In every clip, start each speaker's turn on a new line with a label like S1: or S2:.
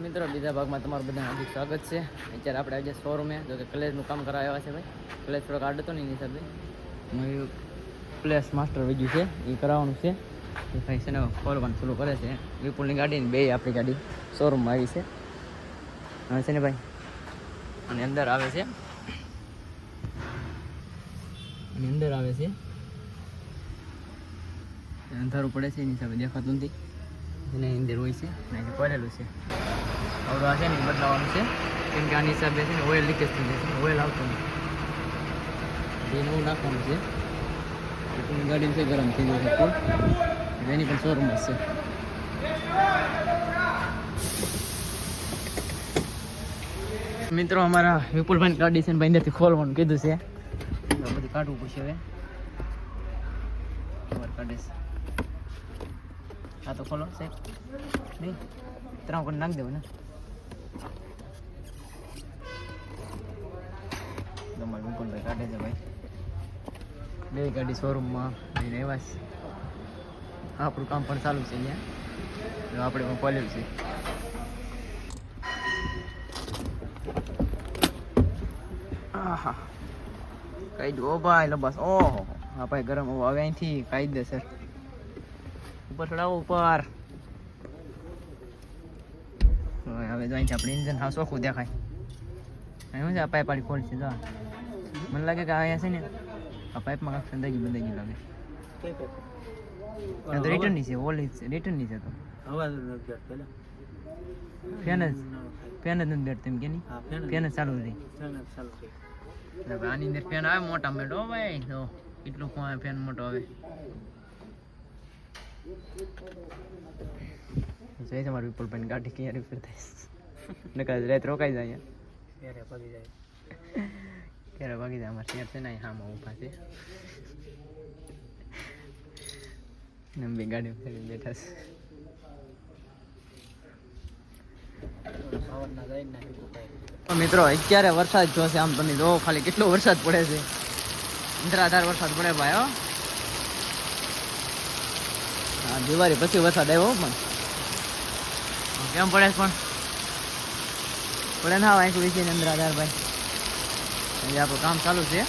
S1: મિત્રો, બીજા ભાગમાં તમારું બધા હાર્દિક સ્વાગત છે. અત્યારે આપણે આજે શોરૂમે જો કે કલેજનું કામ કરવા આવ્યા છે ભાઈ. કલેજ થોડોક આડ હતો ને એની હિસાબે પ્લેસ માસ્ટર વીજ્યું છે, એ કરાવવાનું છે. એ ભાઈ છે ને ખોલવાનું શરૂ કરે છે. વિપુલની ગાડી બે આપણી ગાડી શોરૂમમાં આવી છે. હવે છે ને ભાઈ? અને અંદર આવે છે. અને અંદર આવે છે. અંધારું પડે છે એની હિસાબે દેખાતું નથી. એને અંદર હોય છે, ને પડેલું છે. આવડું આ છે ને બદલાવાનું છે. કેમ કે આની હિસાબે છે ને ઓઇલ લીકેજ થઈ જશે ઓઇલ આવતું નથી નવું નાખવાનું છે. વિપુલની ગાડી છે ગરમ થઈ છે ફૂલ એની પણ શોરૂમ હશે મિત્રો, અમારા વિપુલભાઈ ગાડી છે ને ભાઈ ખોલવાનું કીધું છે. બધું કાઢવું પડશે હવે. કાઢીશ કાઢે હા, તો ખોલો, સાહેબ. નહીં. ત્રણ કરી નાખી દેવું ને બે ગાડી શોરૂમમાં લઈને આવ્યા છે. આપણું કામ પણ ચાલુ છે અહીંયા. આપણે પણ ખોલેલું છે. આહા. કઈ દો ભાઈ, લબાસ. બસ ઓહો. હા ભાઈ, ગરમ હવા અહીંથી. કાયદેસર ઉપર ચડાવો, ઉપર. હવે તો જો અહીંથી આપણે ઇન્જન હા ચોખ્ખું દેખાય અહીં શું છે? આ પાઇપ વાળી ખોલ છે જો મને લાગે કે અહીંયા છે ને આ પાઇપમાં કાંઈક સંદાગી બંધાઈ લાગે. તો રિટર્ન રિટર્નની છે ઓલી રિટર્નની છે તો. ફેન જ ફેન જ નથી બેઠતો તેમ કે નહીં? ફેન જ. ચાલુ રહી. આની અંદર ફેન આવે મોટા મેળો ભાઈ તો કેટલો ફેન મોટો આવે જઈ તમારે વિપુલ ભાઈ ગાડી ક્યાં રિપેર થાય. નકર રાત રોકાઈ જાય જાય? ક્યારે ભાગી જાય અમારે શેર છે ને હામાં ઊભા છે. ને બે ગાડી ફેરી બેઠા છે. મિત્રો અત્યારે વરસાદ જોશે આમ તમે જો ખાલી કેટલો વરસાદ પડે છે. ઇન્દ્રાધાર વરસાદ પડે ભાઈ હા. દિવાળી પછી વરસાદ આવ્યો પણ. કેમ પડે પણ? પડે ના વાંક વિશે અંદર ભાઈ. એટલે આપણું કામ ચાલુ છે.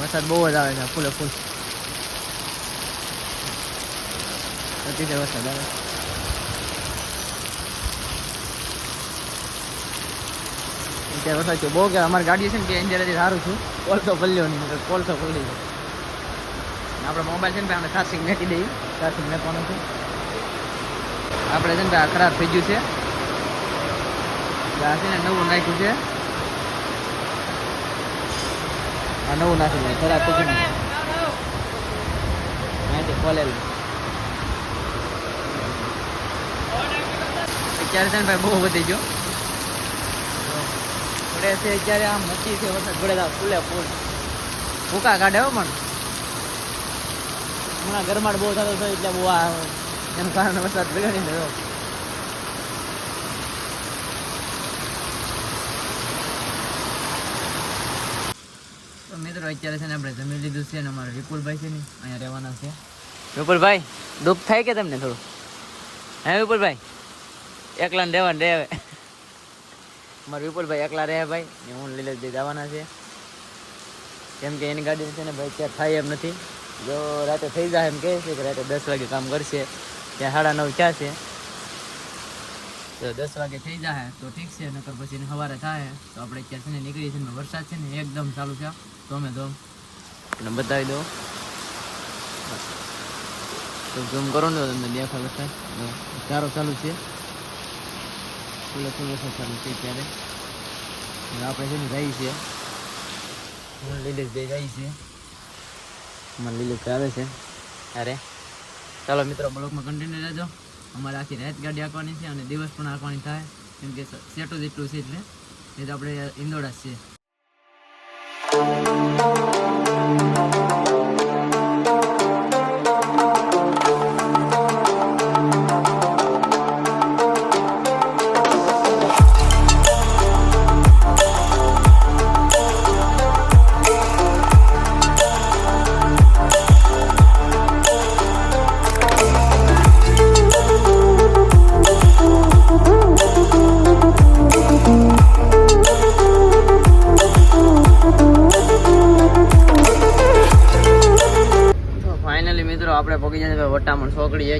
S1: વરસાદ બહુ જ આવે છે ફૂલે ફૂલ. અતિશય વરસાદ આવે. અત્યારે વરસાદ છે બહુ કે અમારી ગાડી છે ને કે એન્જિનથી સારું છું. કોલસો પલ્લ્યો નહીં કોલસો પલ્લી જાય આપણે મોબાઈલ છે ને આપણે ચાર્જિંગ મેકી દઈએ. ચાર્જિંગ મેકવાનું છે. આપણે છે ને ખરાબ થઈ ગયું છે. એટલે ને નવું નાખ્યું છે. આ નવું નાખ્યું ખરાબ થઈ ગયું અહીંથી અત્યારે ભાઈ, બહુ વધી ગયો. છે અત્યારે આમ મચી છે, વરસાદ પડે ફૂલે ફૂલ. ભૂકા કાઢે હો પણ. હમણાં બહુ થતો હતો, એટલે બહુ આ એનું કારણ વરસાદ બગાડી ગયો મિત્રો અત્યારે છે ને આપણે જમી લીધું છે અને અમારા વિપુલભાઈ છે ને અહીંયા રહેવાના છે વિપુલભાઈ દુઃખ થાય કે તમને થોડું હે વિપુલભાઈ એકલા રહેવા રહે મારા વિપુલભાઈ એકલા રહે ભાઈ ને હું લીલેશભાઈ જવાના છે કેમ કે એની ગાડી છે ને ભાઈ અત્યારે થાય એમ નથી જો રાતે થઈ જાય એમ કહે છે કે રાતે દસ વાગે કામ કરશે ત્યાં સાડા નવ ક્યાં છે? તો દસ વાગે થઈ જાય તો ઠીક છે નકર પછી સવારે થાય તો આપણે અત્યારે છે ને નીકળીએ છીએ વરસાદ છે ને એકદમ ચાલુ છે તો અમે તો એટલે બતાવી દો. તો ઝૂમ કરો ને તમને દેખાવ વરસાદ. સારો ચાલુ છે. ફૂલે ફૂલ વરસાદ ચાલુ છે ત્યારે આપણે છે ને જઈએ છીએ. લીલેશ બે જઈએ છીએ. અમારે લીલેશ આવે છે. અરે. ચાલો મિત્રો બ્લોકમાં કન્ટિન્યુ રહેજો. અમારે આખી રાત ગાડી આંકવાની છે અને દિવસ પણ આંકવાની થાય. કેમ કે સેટો જેટલું છે એટલે. એ તો આપણે ઇન્દોડા જ છે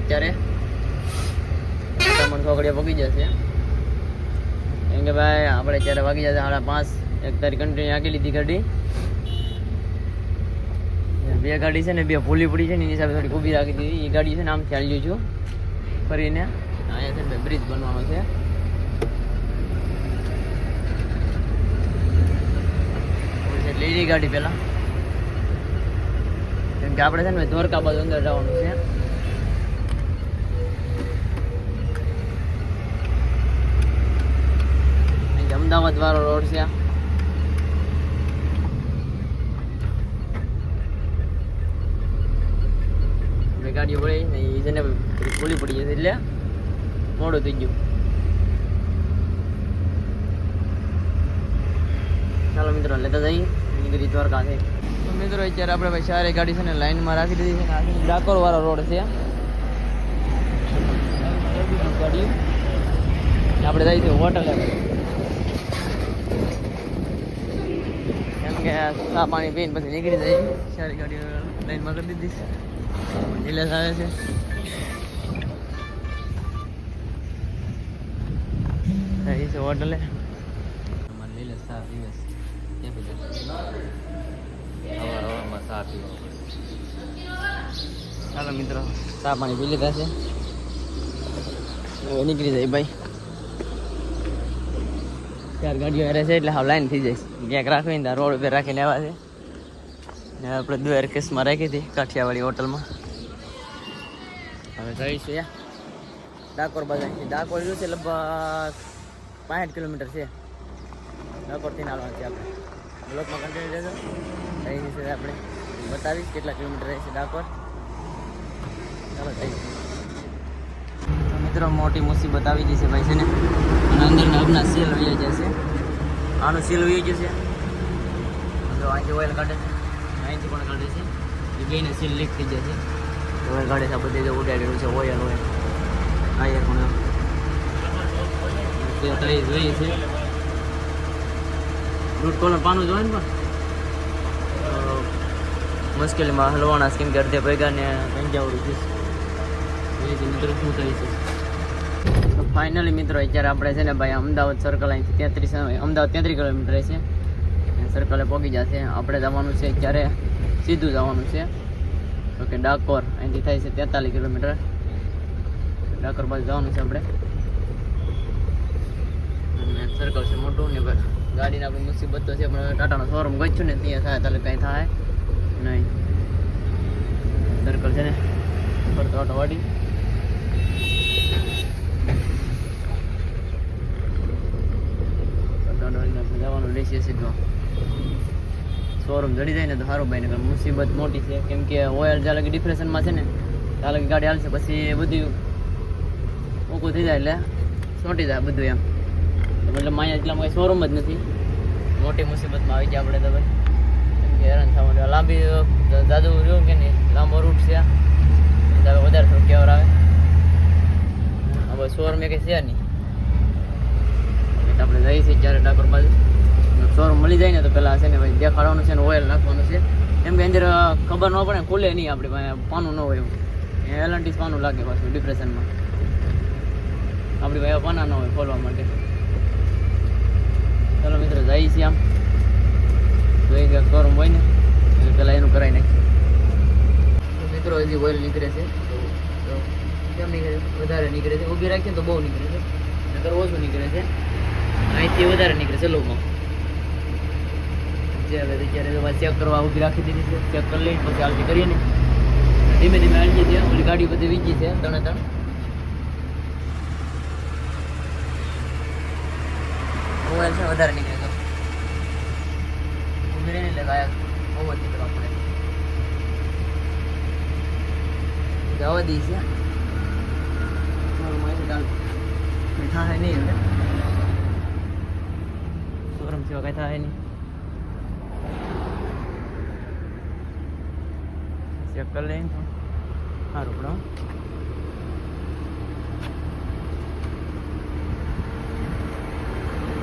S1: અત્યારે. વટામણ સોકડીએ પગી જશે. કેમ કે ભાઈ, આપણે અત્યારે વાગી જશે સાડા પાંચ. એક તારીખ કન્ટિન્યુ આગી લીધી ગાડી બે ગાડી છે ને, બે ભૂલી પડી છે ને, એની હિસાબે થોડી ઊભી રાખી દીધી. એ ગાડી છે ને, આમ હાલ્યું છું. ફરીને અહીંયા છે બ્રિજ બનવાનો છે. લીલી ગાડી પેલા કેમ કે આપણે છે ને, દ્વારકા બાજુ અંદર જવાનું છે અહીં અમદાવાદ વાળો રોડ છે. ગાડીઓ પડી ને એ છે ને ખોલી પડી જશે એટલે મોડું થઈ ગયું. ચાલો મિત્રો, લેતા જઈએ. નીકળી છે. તો મિત્રો, અત્યારે આપણે ભાઈ સારી ગાડી છે ને લાઈનમાં રાખી દીધી છે ને ડાકોર વાળો રોડ છે. આપણે જઈએ છીએ હોટલે કેમ કે ચા પાણી પીને પછી નીકળી જઈએ સારી ગાડી લાઈનમાં કરી દીધી છે નિલેશ આવે છે જઈએ છે હોટલે અમારે નિલેશ ચા પીવે છે ક્યાં પીવે
S2: સવાર સવારમાં ચા પીવો
S1: ચાલો મિત્રો ચા પાણી પી લીધા છે હવે નીકળી જાય ભાઈ ચાર ગાડીઓ હારે છે એટલે હાવ લાઈન થઈ જાય ક્યાંક રાખવી ને રોડ ઉપર રાખીને આવ્યા છે. ને આપણે દ્વારકેશમાં રાખી હતી, કાઠિયાવાડી હોટલમાં. હવે જઈશું યા. ડાકોર બાજુ ડાકોર રહ્યું છે લગભગ પાંઠ કિલોમીટર છે. ડાકોરથી નાલવાનું છે આપણે. બ્લોકમાં કન્ટિન્યુ રહેજો થઈ જશે આપણે. બતાવીશ કેટલા કિલોમીટર રહેશે ડાકોર. ચાલો થઈ મિત્રો મોટી મુસીબત આવી જશે ભાઈ છે ને. અને અંદરના હબના સેલ વહી જશે આનો સીલ વહી છે. જો અહીંથી ઓઇલ કાઢે છે. અહીંથી પણ કાઢે છે. એ બેને સેલ લીક થઈ જશે ઓઇલ કાઢે છે બધે જો ઉડાડેલું છે ઓઇલ ઓઇલ આ એક પણ તે તઈ જોઈએ છે. કોલર પાનું જોઈએ પણ. મુશ્કેલીમાં હલવાના છે કેમ કે અડધે ભેગા ને ગંજાવડું છે. એ મિત્રો શું થઈ છે. તો ફાઇનલી મિત્રો, અત્યારે આપણે છે ને ભાઈ અમદાવાદ સર્કલ અહીંથી તેત્રીસ અમદાવાદ તેત્રીસ કિલોમીટર છે. સર્કલે પહોંચી જશે આપણે જવાનું છે અત્યારે સીધું જવાનું છે. તો કે ડાકોર, અહીંથી થાય છે તેતાલીસ કિલોમીટર ડાકોર બાજુ જવાનું છે આપણે. સર્કલ છે મોટું ને ભાઈ, ગાડીને આપણી મુસીબત તો છે, પણ ટાટાનો શોરૂમ ગયું ને ત્યાં થાય તાલે કંઈ થાય નહીં. સર્કલ છે ને ફરતો ઓટો વાડી ફરતો ઓટો વાળીને આપણે જવાનું શોરૂમ જડી જાય ને તો સારું ભાઈ ને મુસીબત મોટી છે. કેમ કે ઓઇલ જ્યાં લગી ડિપ્રેશનમાં છે ને, ત્યાં ગાડી હાલશે, પછી બધું ઓકું થઈ જાય એટલે ચોંટી જાય બધું એમ. મતલબ અહીંયા એટલામાં કંઈ શોરૂમ જ નથી. મોટી મુસીબતમાં આવી જાય આપણે તો ભાઈ. હેરાન માટે લાંબી દાદુ રહ્યું કે નહીં? લાંબો રૂટ છે વધારે થોડું કેવર આવે. હવે શોરૂમ એ કંઈ છે નહીં. એટલે આપણે જઈએ છીએ જ્યારે ડાકોર બાજુ. શોરૂમ મળી જાય ને તો પહેલાં છે ને ભાઈ દેખાડવાનું છે ને ઓઇલ નાખવાનું છે. એમ કે અંદર ખબર ન પડે ખુલે નહીં આપણે પાસે, પાનું ન હોય એવું. એલન્ટીસ પાનું લાગે પાછું ડિપ્રેશનમાં આપણી પાસે પાના ન હોય ખોલવા માટે. ચાલો મિત્રો, જઈએ છીએ આમ. જોઈ ગયા શોરૂમ હોય ને, એટલે પહેલાં એનું કરાવી નાખીએ. મિત્રો, હજી ઓઇલ નીકળે છે. કેમ નીકળે વધારે નીકળે છે. ઊભી રાખીએ તો બહુ નીકળે છે. નકર ઓછું નીકળે છે. અહીંથી વધારે નીકળે છે લોમાં જે હવે અત્યારે તો ચેક કરવા ઊભી રાખી છે. ચેક કરી લઈને પછી છે છે છે, વધારે નીકળે તો. છે. નહીં ગરમ સિવાય કંઈ થાય નહીં. ચેક કરી લઈને તો સારું હો.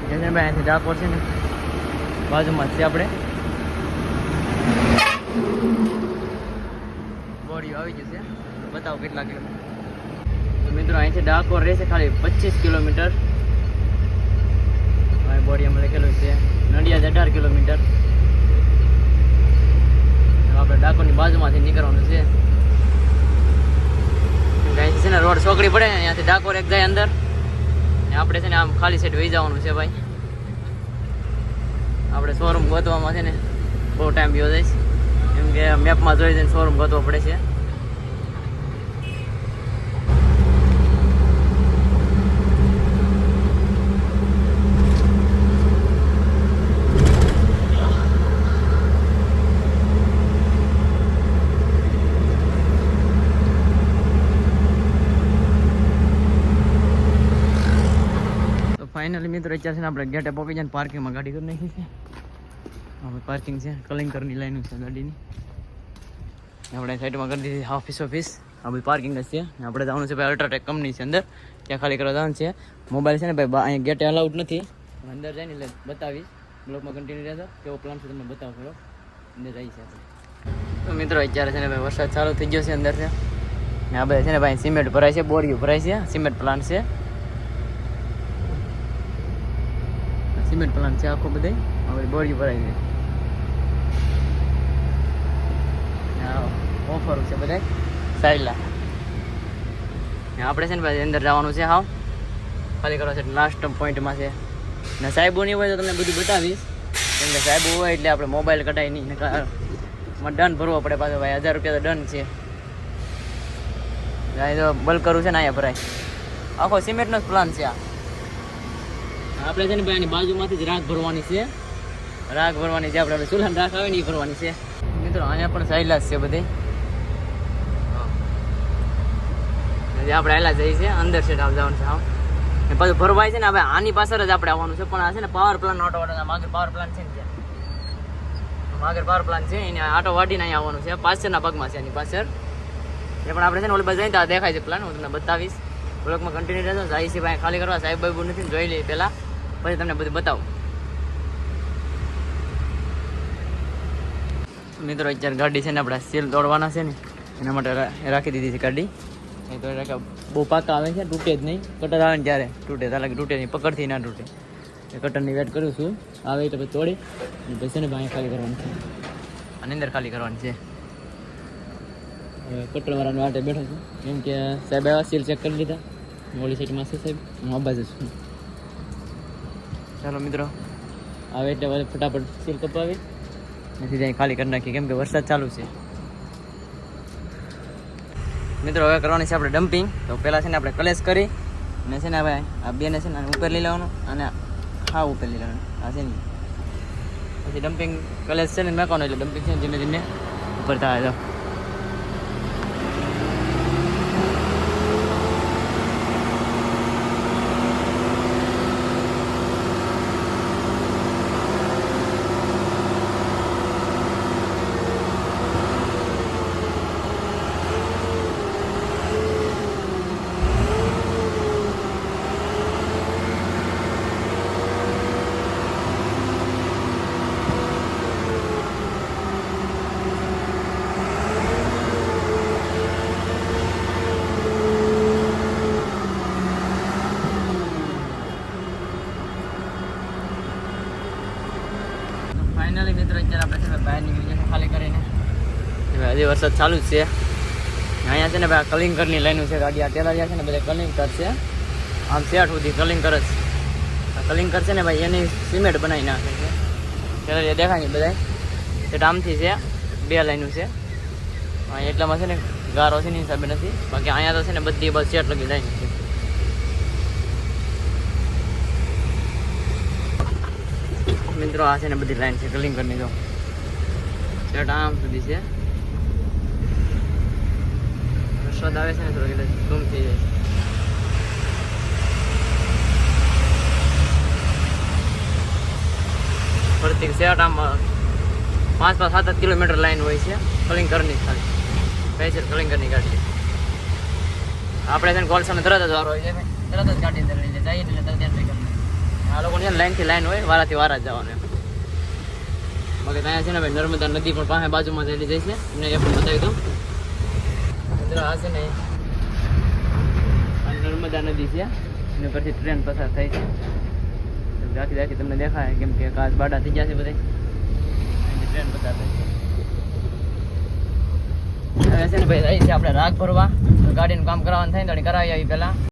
S1: જયસનભાઈ અહીંથી ડાકોર છે ને બાજુમાં છે આપણે બોડીઓ આવી જશે બતાવો કેટલા કિલોમીટર મિત્રો અહીંથી ડાકોર રહેશે ખાલી પચીસ કિલોમીટર અમે લખેલું છે નડિયાદ અઢાર કિલોમીટર આપણે ડાકોરની બાજુમાંથી નીકળવાનું છે. ને રોડ ચોકડી પડે ને, ત્યાંથી ડાકોર એક જાય અંદર. ને આપણે છે ને આમ ખાલી સાઈડ વહી જવાનું છે ભાઈ. આપણે શોરૂમ ગોતવામાં છે ને, બહુ ટાઈમ ગયો જઈશ કેમ કે મેપમાં જોઈ જઈને શોરૂમ ગોતવો પડે છે તો ફાઇનલી છે ને આપણે ગેટે પહોંચી જાય પાર્કિંગમાં ગાડી કરી નાખી છે. હવે પાર્કિંગ છે કલિંકરની લાઈન છે ગાડીની. આપણે સાઈડમાં કરી દીધી ઓફિસ ઓફિસ આ બધી પાર્કિંગ જ છે. આપણે જવાનું છે ભાઈ અલ્ટ્રાટેક કંપની છે અંદર. ત્યાં ખાલી કરવા જવાનું છે. મોબાઈલ છે ને ભાઈ અહીંયા ગેટે અલાઉડ નથી. અંદર જાય ને એટલે બતાવીશ. બ્લોકમાં કન્ટિન્યુ રહેતો કેવો પ્લાન છે તમને બતાવો ખરો અંદર જઈ છે તો મિત્રો, અત્યારે છે ને ભાઈ વરસાદ ચાલુ થઈ ગયો છે અંદર છે. આ બધા છે ને ભાઈ સિમેન્ટ ભરાય છે, બોરીઓ ભરાય છે. સિમેન્ટ પ્લાન્ટ છે. સિમેન્ટ પ્લાન્ટ છે આખો બધે. હવે બોરી ભરાય છે ઓફર છે બધા સાયલા. આપણે છે ને ભાઈ અંદર જવાનું છે, હાવ. ખાલી કરવા છે લાસ્ટ પોઈન્ટમાં છે. ને સાહેબો નહીં હોય તો તમને બધું બતાવીશ. કેમ કે સાહેબો હોય એટલે આપણે મોબાઈલ કઢાય નહીં ડન ભરવો પડે પાછો ભાઈ. હજાર રૂપિયા તો ડન છે. અહીં તો બલ્ક કરવું છે ને અહીંયા ભરાય. આખો સિમેન્ટનો જ પ્લાન છે આ. આપણે છે ને ભાઈ આની બાજુમાંથી જ રાખ ભરવાની છે. રાખ ભરવાની છે આપણે ચૂલાની રાખ આવે ને એ ભરવાની છે. મિત્રો, અહીંયા પણ સહેલા છે બધી. આપણે આયલા જઈએ છીએ, અંદર છે જવાનું છે ને પાછું ભરવાય છે ને, હવે આની પાછળ જ આપણે આવવાનું છે, પણ આ છે ને પાવર પ્લાન્ટ ઓટો વાળા માગર પાવર પ્લાન્ટ છે ને ત્યાં. માગે પાવર પ્લાન્ટ છે, એને આટો વાટીને અહીંયા આવવાનું છે, પાછળના ભાગમાં છે એની પાછળ. એ પણ આપણે છે ને, ઓલી જઈને ત્યાં દેખાય છે પ્લાન હું તમને બતાવીશ. બ્લોકમાં કન્ટિન્યુ જાય છે ભાઈ, ખાલી કરવા, સાહેબ બાબુ નથી જોઈ લઈએ પહેલાં. પછી તમને બધું બતાવું. મિત્રો, અત્યારે ગાડી છે ને આપણે સીલ દોડવાના છે ને, એના માટે રાખી દીધી છે ગાડી. તો રાખા બહુ પાકા આવે છે, તૂટે જ નહીં. કટર આવે ને ત્યારે તૂટે કે તૂટે નહીં, પકડથી ના તૂટે. એ કટરની વેટ કરું છું. આવે એટલે પછી તોડી, અને પછી ને ભાઈ ખાલી કરવાની છે. અને અંદર ખાલી કરવાની છે. કટરવાળાની વાટે બેઠો છું. કેમ કે સાહેબ આવ્યા સીલ ચેક કરી લીધા. મોડી સાઈડમાં છે સાહેબ, હું અબાજુ બાજુ છું. ચાલો મિત્રો. આવે એટલે હવે ફટાફટ સીલ કપાવી. નથી ત્યાં ખાલી કરી નાખી કેમ કે વરસાદ ચાલુ છે. મિત્રો હવે કરવાની છે આપણે ડમ્પિંગ તો પહેલાં છે ને આપણે કલેશ કરી. અને છે ને હવે આ બેને છે ને ઉપર લઈ લેવાનું અને હા ઉપર લઈ લેવાનું. આ છે ને. પછી ડમ્પિંગ કલેશ છે ને મેકવાનું એટલે ડમ્પિંગ છે ને ધીમે ધીમે ઉપર થાય ફાઇનલી મિત્રો, અત્યારે આપણે છે બહાર નીકળી ખાલી કરીને. હજી વરસાદ ચાલુ જ છે. અહીંયા છે ને ભાઈ કલિંગરની લાઈનું છે, ગાડી આ ટેલરિયા છે ને બધા કલિંગર છે. આમ શેઠ સુધી કલિંગર જ. કલિંગર છે ને ભાઈ એની સિમેન્ટ બનાવી નાખે છે. ટેલરિયા દેખાય ને બધા તે આમથી છે, બે લાઈનું છે. એટલામાં છે ને ગારો છે ને હિસાબે નથી. બાકી અહીંયા તો છે ને બધી બસ શેઠ લગી લાઈન છે. મિત્રો, આ છે ને બધી લાઈન છે કલિંગરની જો. શર્ટ આમ સુધી છે. વરસાદ આવે છે ને થોડોક એટલે ગુમ થઈ જાય છે. ફરતી શર્ટ આમ પાંચ પાંચ સાત કિલોમીટર લાઈન હોય છે. કલિંગરની ખાલી. સ્પેશિયલ કલિંગરની ગાડી? આપણે છે ને કોલસામાં તરત જ વારો હોય છે તરત જ ગાડી અંદર જાય એટલે તરત entry કરી આ લોકોની લાઈનથી લાઈન હોય, વારાથી વારા જ જવાનું બાકી ત્યાં છે ને ભાઈ નર્મદા નદી પણ પાસે બાજુમાં થયેલી જાય છે. એમને એ પણ બતાવી દઉં. અંદર આ છે ને આ નર્મદા નદી છે. એની પછી ટ્રેન પસાર થાય છે. રાખી રાખી તમને દેખાય, કેમ કે કાચ બાડા થઈ ગયા છે બધા ટ્રેન પસાર થાય છે. છે ને ભાઈ, રહી છે આપણે રાગ ભરવા. ગાડીનું કામ કરાવવાનું થાય ને તો કરાવી આવી પહેલા.